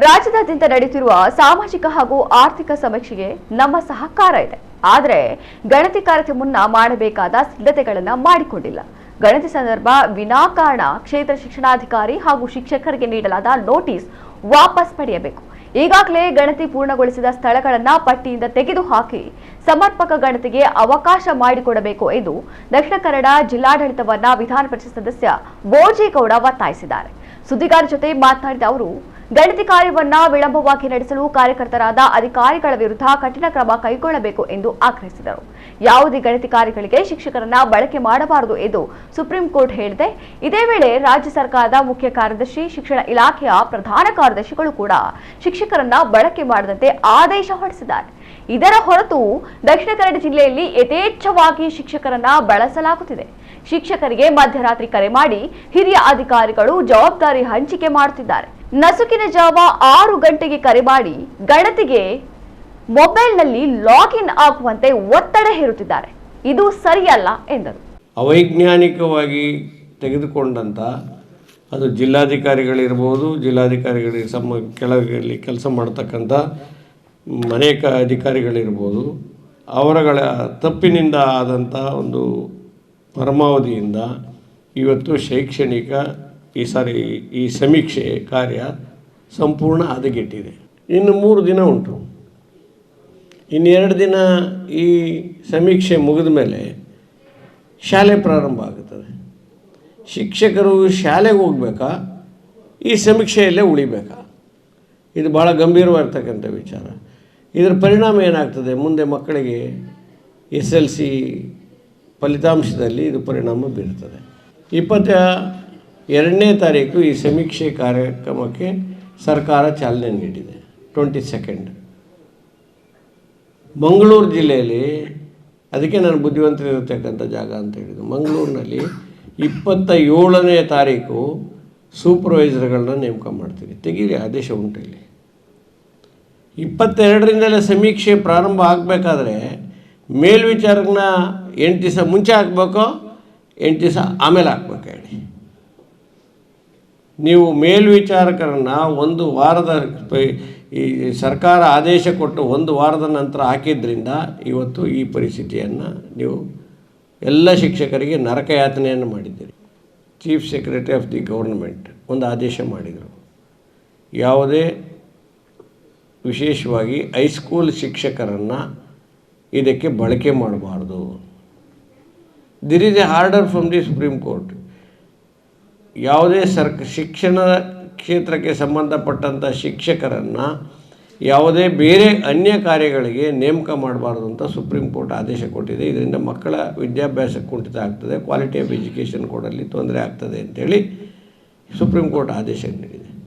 ರಾಜ್ಯದಾದ್ಯಂತ ನಡೆಯುತ್ತಿರುವ ಸಾಮಾಜಿಕ ಹಾಗೂ ಆರ್ಥಿಕ ಸಮೀಕ್ಷೆಗೆ ನಮ್ಮ ಸಹಕಾರ ಇದೆ. ಆದರೆ ಗಣತಿ ಕಾರ್ಯಕ್ಕೆ ಮುನ್ನ ಮಾಡಬೇಕಾದ ಸಿದ್ಧತೆಗಳನ್ನು ಮಾಡಿಕೊಂಡಿಲ್ಲ. ಗಣತಿ ಸಂದರ್ಭ ವಿನಾಕಾರಣ ಕ್ಷೇತ್ರ ಶಿಕ್ಷಣಾಧಿಕಾರಿ ಹಾಗೂ ಶಿಕ್ಷಕರಿಗೆ ನೀಡಲಾದ ನೋಟಿಸ್ ವಾಪಸ್ ಪಡೆಯಬೇಕು. ಈಗಾಗಲೇ ಗಣತಿ ಪೂರ್ಣಗೊಳಿಸಿದ ಸ್ಥಳಗಳನ್ನ ಪಟ್ಟಿಯಿಂದ ತೆಗೆದುಹಾಕಿ ಸಮರ್ಪಕ ಗಣತಿಗೆ ಅವಕಾಶ ಮಾಡಿಕೊಡಬೇಕು ಎಂದು ದಕ್ಷಿಣ ಕನ್ನಡ ಜಿಲ್ಲಾಡಳಿತವನ್ನ ವಿಧಾನ ಪರಿಷತ್ ಸದಸ್ಯ ಬೋಜೇಗೌಡ ಒತ್ತಾಯಿಸಿದ್ದಾರೆ. ಸುದ್ದಿಗಾರರ ಜೊತೆ ಮಾತನಾಡಿದ ಅವರು ಗಣತಿ ಕಾರ್ಯವನ್ನ ವಿಳಂಬವಾಗಿ ನಡೆಸಲು ಕಾರ್ಯಕರ್ತರಾದ ಅಧಿಕಾರಿಗಳ ವಿರುದ್ಧ ಕಠಿಣ ಕ್ರಮ ಕೈಗೊಳ್ಳಬೇಕು ಎಂದು ಆಗ್ರಹಿಸಿದರು. ಯಾವುದೇ ಗಣತಿ ಕಾರ್ಯಗಳಿಗೆ ಶಿಕ್ಷಕರನ್ನ ಬಳಕೆ ಮಾಡಬಾರದು ಎಂದು ಸುಪ್ರೀಂ ಕೋರ್ಟ್ ಹೇಳಿದೆ. ಇದೇ ವೇಳೆ ರಾಜ್ಯ ಸರ್ಕಾರದ ಮುಖ್ಯ ಕಾರ್ಯದರ್ಶಿ, ಶಿಕ್ಷಣ ಇಲಾಖೆಯ ಪ್ರಧಾನ ಕಾರ್ಯದರ್ಶಿಗಳು ಕೂಡ ಶಿಕ್ಷಕರನ್ನ ಬಳಕೆ ಮಾಡದಂತೆ ಆದೇಶ ಹೊರಡಿಸಿದ್ದಾರೆ. ಇದರ ಹೊರತು ದಕ್ಷಿಣ ಕನ್ನಡ ಜಿಲ್ಲೆಯಲ್ಲಿ ಯಥೇಚ್ಛವಾಗಿ ಶಿಕ್ಷಕರನ್ನ ಬಳಸಲಾಗುತ್ತಿದೆ. ಶಿಕ್ಷಕರಿಗೆ ಮಧ್ಯರಾತ್ರಿ ಕರೆ ಮಾಡಿ ಹಿರಿಯ ಅಧಿಕಾರಿಗಳು ಜವಾಬ್ದಾರಿ ಹಂಚಿಕೆ ಮಾಡುತ್ತಿದ್ದಾರೆ. ನಸುಕಿನ ಜಾವ ಆರು ಗಂಟೆಗೆ ಕರೆ ಮಾಡಿ ಗಣತಿಗೆ ಮೊಬೈಲ್ನಲ್ಲಿ ಲಾಗಿನ್ ಆಗುವಂತೆ ಒತ್ತಡ ಹೇರುತ್ತಿದ್ದಾರೆ. ಇದು ಸರಿಯಲ್ಲ ಎಂದರು. ಅವೈಜ್ಞಾನಿಕವಾಗಿ ತೆಗೆದುಕೊಂಡಂಥ ಅದು ಜಿಲ್ಲಾಧಿಕಾರಿಗಳಿರ್ಬೋದು ಜಿಲ್ಲಾಧಿಕಾರಿಗಳಿಗೆ ಸಮ ಕೆಳಗಲ್ಲಿ ಕೆಲಸ ಮಾಡ್ತಕ್ಕಂಥ ಮನೆ ಕ ಅಧಿಕಾರಿಗಳಿರ್ಬೋದು, ಅವರಗಳ ತಪ್ಪಿನಿಂದ ಆದಂಥ ಒಂದು ಪರಮಾವಧಿಯಿಂದ ಇವತ್ತು ಶೈಕ್ಷಣಿಕ ಈ ಸಾರಿ ಈ ಸಮೀಕ್ಷೆ ಕಾರ್ಯ ಸಂಪೂರ್ಣ ಹದಗೆಟ್ಟಿದೆ. ಇನ್ನು ಮೂರು ದಿನ ಉಂಟು. ಇನ್ನೆರಡು ದಿನ ಈ ಸಮೀಕ್ಷೆ ಮುಗಿದ ಮೇಲೆ ಶಾಲೆ ಪ್ರಾರಂಭ ಆಗುತ್ತದೆ ಶಿಕ್ಷಕರು ಶಾಲೆಗೆ ಹೋಗ್ಬೇಕಾ? ಈ ಸಮೀಕ್ಷೆಯಲ್ಲೇ ಉಳಿಬೇಕಾ? ಇದು ಭಾಳ ಗಂಭೀರವಾಗಿರ್ತಕ್ಕಂಥ ವಿಚಾರ. ಇದರ ಪರಿಣಾಮ ಏನಾಗ್ತದೆ? ಮುಂದೆ ಮಕ್ಕಳಿಗೆ ಎಸ್ ಎಲ್ ಸಿ ಫಲಿತಾಂಶದಲ್ಲಿ ಇದು ಪರಿಣಾಮ ಬೀರ್ತದೆ ಇಪ್ಪತ್ತ ಎರಡನೇ ತಾರೀಕು ಈ ಸಮೀಕ್ಷೆ ಕಾರ್ಯಕ್ರಮಕ್ಕೆ ಸರ್ಕಾರ ಚಾಲನೆ ನೀಡಿದೆ, ಟ್ವೆಂಟಿ ಸೆಕೆಂಡ್. ಮಂಗಳೂರು ಜಿಲ್ಲೆಯಲ್ಲಿ, ಅದಕ್ಕೆ ನಾನು ಬುದ್ಧಿವಂತರಿರತಕ್ಕಂಥ ಜಾಗ ಅಂತ ಹೇಳಿದ್ದು, ಮಂಗಳೂರಿನಲ್ಲಿ ಇಪ್ಪತ್ತ ಏಳನೇ ತಾರೀಕು ಸೂಪರ್ವೈಸರ್ಗಳನ್ನ ನೇಮಕ ಮಾಡ್ತೀವಿ. ತೆಗೀರಿ ಆದೇಶ ಉಂಟು ಇಲ್ಲಿ. ಇಪ್ಪತ್ತೆರಡರಿಂದಲೇ ಸಮೀಕ್ಷೆ ಪ್ರಾರಂಭ ಆಗಬೇಕಾದ್ರೆ ಮೇಲ್ವಿಚಾರಕನ ಎಂಟು ದಿವಸ ಮುಂಚೆ ಹಾಕ್ಬೇಕೋ, ಎಂಟು ದಿವಸ ಆಮೇಲೆ ಹಾಕ್ಬೇಕು ನೀವು ಮೇಲ್ವಿಚಾರಕರನ್ನು ಒಂದು ವಾರದ ಈ ಸರ್ಕಾರ ಆದೇಶ ಕೊಟ್ಟು ಒಂದು ವಾರದ ನಂತರ ಹಾಕಿದ್ರಿಂದ ಇವತ್ತು ಈ ಪರಿಸ್ಥಿತಿಯನ್ನು ನೀವು ಎಲ್ಲ ಶಿಕ್ಷಕರಿಗೆ ನರಕಯಾತನೆಯನ್ನು ಮಾಡಿದ್ದೀರಿ. Chief secretary of the government ಒಂದು ಆದೇಶ ಮಾಡಿದರು. ಯಾವುದೇ ವಿಶೇಷವಾಗಿ ಹೈಸ್ಕೂಲ್ ಶಿಕ್ಷಕರನ್ನು ಇದಕ್ಕೆ ಬಳಕೆ ಮಾಡಬಾರ್ದು. There is a order from the Supreme Court ಯಾವುದೇ ಸರ್ಕ ಶಿಕ್ಷಣ ಕ್ಷೇತ್ರಕ್ಕೆ ಸಂಬಂಧಪಟ್ಟಂಥ ಶಿಕ್ಷಕರನ್ನು ಯಾವುದೇ ಬೇರೆ ಅನ್ಯ ಕಾರ್ಯಗಳಿಗೆ ನೇಮಕ ಮಾಡಬಾರ್ದು ಅಂತ ಸುಪ್ರೀಂ ಕೋರ್ಟ್ ಆದೇಶ ಕೊಟ್ಟಿದೆ. ಇದರಿಂದ ಮಕ್ಕಳ ವಿದ್ಯಾಭ್ಯಾಸ ಕುಂಠಿತ ಆಗ್ತದೆ. ಕ್ವಾಲಿಟಿ ಆಫ್ ಎಜುಕೇಷನ್ ಕೊಡಲ್ಲಿ ತೊಂದರೆ ಆಗ್ತದೆ ಅಂತೇಳಿ ಸುಪ್ರೀಂ ಕೋರ್ಟ್ ಆದೇಶ ನೀಡಿದೆ.